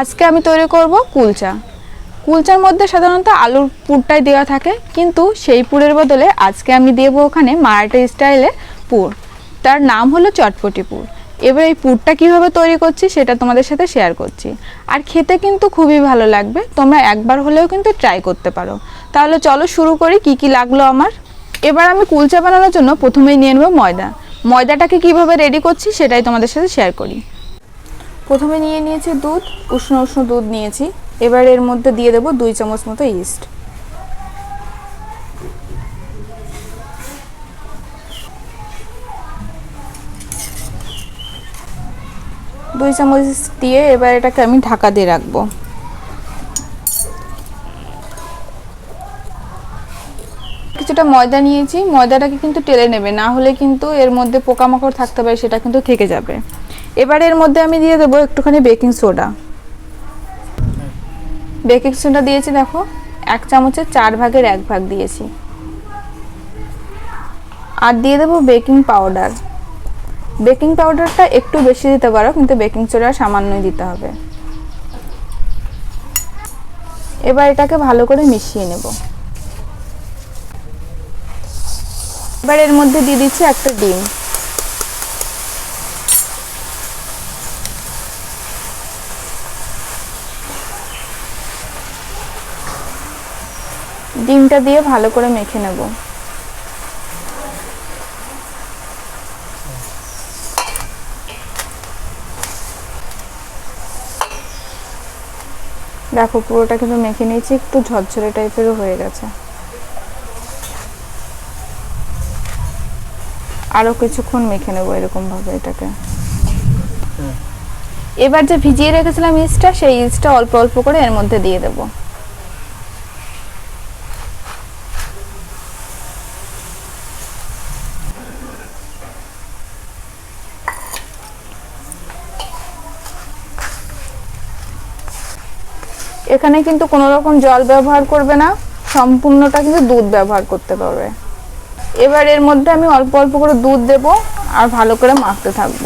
আজকে আমি তৈরি করব কুলচা। কুলচার মধ্যে সাধারণত আলুর পুরটাই দেওয়া থাকে, কিন্তু সেই পুরের বদলে আজকে আমি দেবো ওখানে মারাঠি স্টাইলে পুর। তার নাম হলো চটপটি পুর। এবার এই পুরটা কীভাবে তৈরি করছি সেটা তোমাদের সাথে শেয়ার করছি। আর খেতে কিন্তু খুবই ভালো লাগবে, তোমরা একবার হলেও কিন্তু ট্রাই করতে পারো। তাহলে চলো শুরু করি কি কি লাগল আমার। এবার আমি কুলচা বানানোর জন্য প্রথমেই নিয়ে নেব ময়দা। ময়দাটাকে কীভাবে রেডি করছি সেটাই তোমাদের সাথে শেয়ার করি। প্রথমে নিয়ে নিয়েছি দুধ, উষ্ণ উষ্ণ দুধ নিয়েছি। এবার এর মধ্যে দিয়ে দেবো দুই চামচ মতো ইস্ট দুই চামচ দিয়ে এবার এটাকে আমি ঢাকা দিয়ে রাখব। কিছুটা ময়দা নিয়েছি, ময়দাটাকে কিন্তু টেলে নেবে, না হলে কিন্তু এর মধ্যে পোকামাকড় থাকতে পারে, সেটা কিন্তু থেকে যাবে। এবার এর মধ্যে আমি দিয়ে দেবো একটুখানি বেকিং সোডা। বেকিং সোডা দিয়েছি, দেখো, এক চামচের চার ভাগের এক ভাগ দিয়েছি। আর দিয়ে দেবো বেকিং পাউডার। বেকিং পাউডারটা একটু বেশি দিতে পারো, কিন্তু বেকিং সোডা সামান্যই দিতে হবে। এবার এটাকে ভালো করে মিশিয়ে নেব। এবার এর মধ্যে দিয়ে দিচ্ছি একটা ডিম। ডিমটা দিয়ে ভালো করে মেখে নেব। দেখো পুরোটা কিন্তু মেখে নিয়েছি একটু ঝরঝরে টাইপেরও হয়ে গেছে। আরও কিছুক্ষণ মেখে নেব এরকম ভাবে এটাকে এবার যে ভিজিয়ে রেখেছিলাম ইস্টটা সেই ইস্টটা অল্প অল্প করে এর মধ্যে দিয়ে দেবো। এখানে কিন্তু কোনো রকম জল ব্যবহার করবে না, সম্পূর্ণটা কিন্তু দুধ ব্যবহার করতে পারবে। এবার এর মধ্যে আমি অল্প অল্প করে দুধ দেব আর ভালো করে মাখতে থাকব।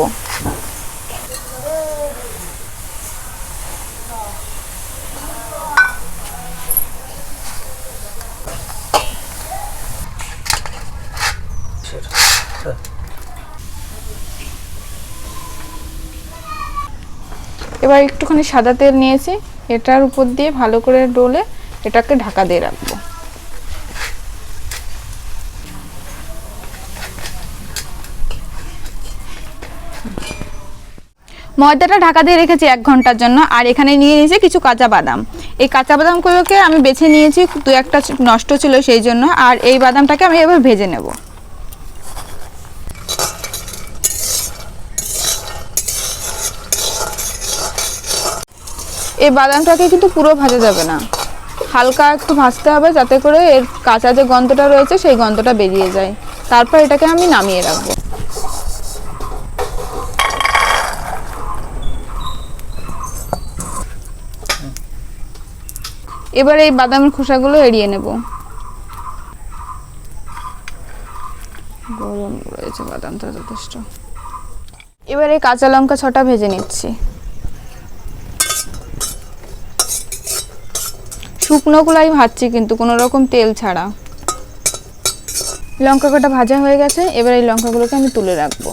এবার একটুখানি সাদা তেল নিয়েছি। এটার উপর দিয়ে ভালো করে ডোলে এটাকে ঢাকা দিয়ে রাখব। ময়দাটা ঢাকা দিয়ে রেখেছি এক ঘণ্টার জন্য, আর এখানে নিয়ে নিয়েছি কিছু কাঁচা বাদাম। এই কাঁচা বাদামগুলোকে আমি বেছে নিয়েছি, দু একটা নষ্ট ছিল সেই জন্য, আর এই বাদামটাকে আমি এবার ভেজে নেব। এই বাদামটাকে কিন্তু পুরো ভাজা যাবে না। হালকা একটু ভাজতে হবে যাতে করে এর কাঁচা যে গন্ধটা রয়েছে সেই গন্ধটা বেরিয়ে যায়। তারপর এটাকে আমি নামিয়ে রাখব। এবার এই বাদামের খোসাগুলো এড়িয়ে নেব। গরম রয়েছে বাদামটা যথেষ্ট। এবার এই কাঁচা লঙ্কা ছটা ভেজে নিচ্ছি। শুকনোগুলাই ভাজছি কিন্তু, কোনো রকম তেল ছাড়া। লঙ্কা কটা ভাজা হয়ে গেছে, এবার এই লঙ্কাগুলোকে আমি তুলে রাখব।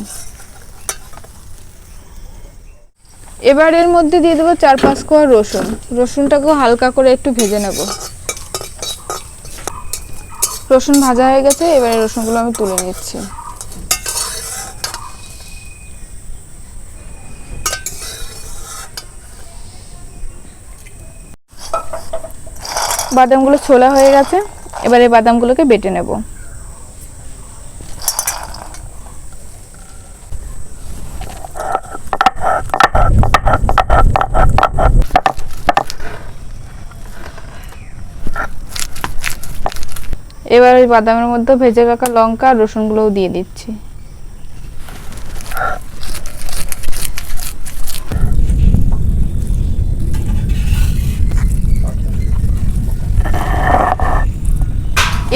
এবার এর মধ্যে দিয়ে দেবো চার পাঁচ কোয়া রসুন। রসুনটাকেও হালকা করে একটু ভেজে নেব। রসুন ভাজা হয়ে গেছে, এবার রসুনগুলো আমি তুলে নিচ্ছি। বাদামগুলো ছোলা হয়ে গেছে, এবার এই বাদামগুলোকে বেটে নেব। এবার ওই বাদামের মধ্যে ভেজে রাখা লঙ্কা আর রসুনগুলোও দিয়ে দিচ্ছি।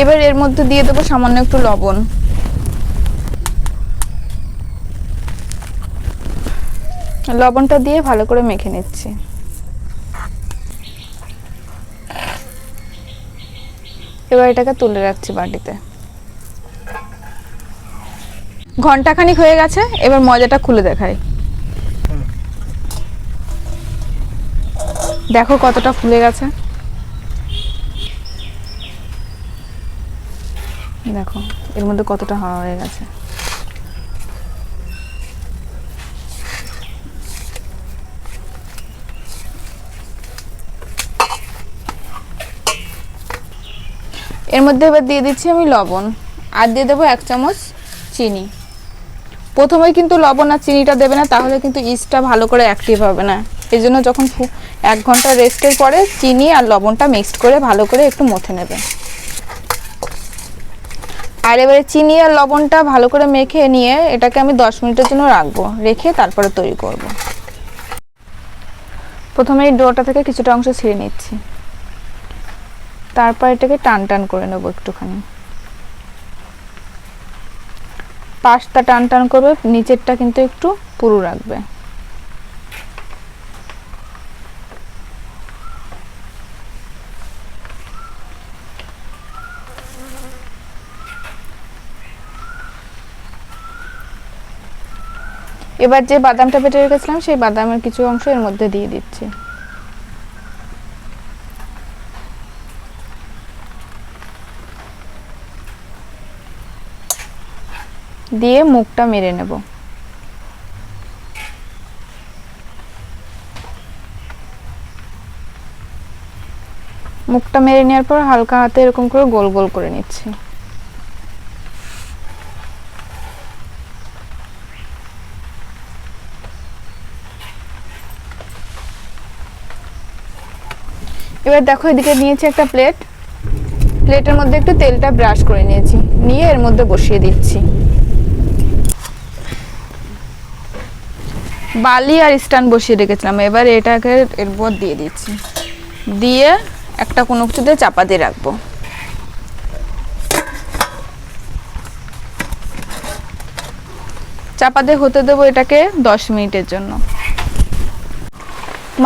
এবার এর মধ্যে দিয়ে দেবো সামান্য একটু লবণ। লবণটা দিয়ে ভালো করে মেখে নিচ্ছি। এবার এটাকে তুলে রাখছি বাটিতে। ঘন্টাখানিক হয়ে গেছে, এবার মজাটা খুলে দেখাই। দেখো কতটা ফুলে গেছে। দেখো, এর মধ্যে কতটা হাওয়া হয়ে গেছে। এর মধ্যে এবার দিয়ে দিচ্ছি আমি লবণ, আর দিয়ে দেবো এক চামচ চিনি। প্রথমে কিন্তু লবণ আর চিনিটা দেবে না, তাহলে কিন্তু ইস্টটা ভালো করে অ্যাক্টিভ হবে না। এই জন্য যখন এক ঘণ্টা রেস্টের পরে চিনি আর লবণটা মিক্সড করে ভালো করে একটু মথে নেবে। আর এবারে চিনি আর লবণটা ভালো করে মেখে নিয়ে এটাকে আমি দশ মিনিটের জন্য রাখব, রেখে তারপরে তৈরি করব। প্রথমে এই ডোটা থেকে কিছুটা অংশ ছিঁড়ে নিচ্ছি। তারপর এটাকে টান টান করে নেব একটুখানি। পাশটা টান টান করবে, নিচেরটা কিন্তু একটু পুরু রাখবে। এবার যে বাদামটা বেটে রেখেছিলাম, সেই বাদামের কিছু অংশ এর মধ্যে দিয়ে দিচ্ছি। দিয়ে মুখটা মেরে নেব। মুখটা মেরে নেওয়ার পর হালকা হাতে এরকম করে গোল গোল করে নিচ্ছি। এবার দেখো এদিকে নিয়েছি একটা প্লেট প্লেটের মধ্যে একটু তেলটা ব্রাশ করে নিয়েছি। নিয়ে এর মধ্যে বসিয়ে দিচ্ছি। বালি আর স্ট্যান্ড বসিয়ে রেখেছিলাম। এবার এটাকে এর উপর দিয়ে দিচ্ছি। দিয়ে একটা কোনো কিছুতে চাপা দিয়ে রাখব। চাপা দিয়ে হতে দেবো এটাকে দশ মিনিটের জন্য।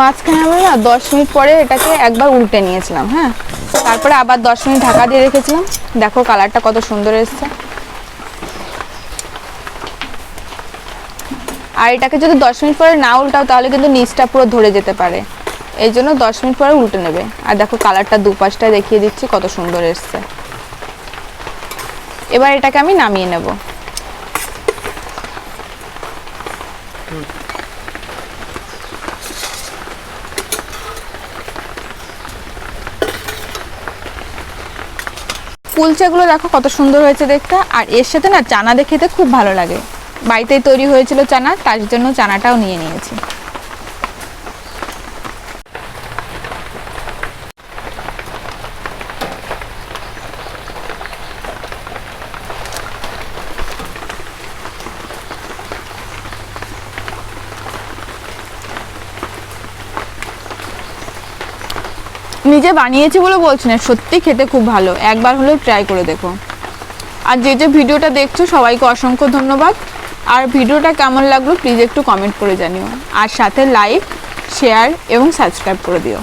মাঝখানে আমি না দশ মিনিট পরে এটাকে একবার উল্টে নিয়েছিলাম হ্যাঁ? তারপরে আবার দশ মিনিট ঢাকা দিয়ে রেখেছিলাম। দেখো কালারটা কত সুন্দর এসছে। আর এটাকে যদি দশ মিনিট পরে না উল্টাও, তাহলে কিন্তু নিচটা পুরো ধরে যেতে পারে। এই জন্য দশ মিনিট পরে উল্টে নেবে। আর দেখো কালারটা দুপাশটায় দেখিয়ে দিচ্ছি কত সুন্দর এসছে। এবার এটাকে আমি নামিয়ে নেব। কুলচাগুলো দেখো কত সুন্দর হয়েছে দেখতে। আর এর সাথে না চানা দেখে খুব ভালো লাগে। বাড়িতেই তৈরি হয়েছিল চানা, তার জন্য চানাটাও নিয়ে নিয়েছি। নিজে বানিয়েছি বলে বলছি না, সত্যি খেতে খুব ভালো। একবার হলেও ট্রাই করে দেখো। আর যে যে ভিডিওটা দেখছ, সবাইকে অসংখ্য ধন্যবাদ। আর ভিডিওটা কেমন লাগল প্লিজ একটু কমেন্ট করে জানিও। আর সাথে লাইক শেয়ার এবং সাবস্ক্রাইব করে দিও।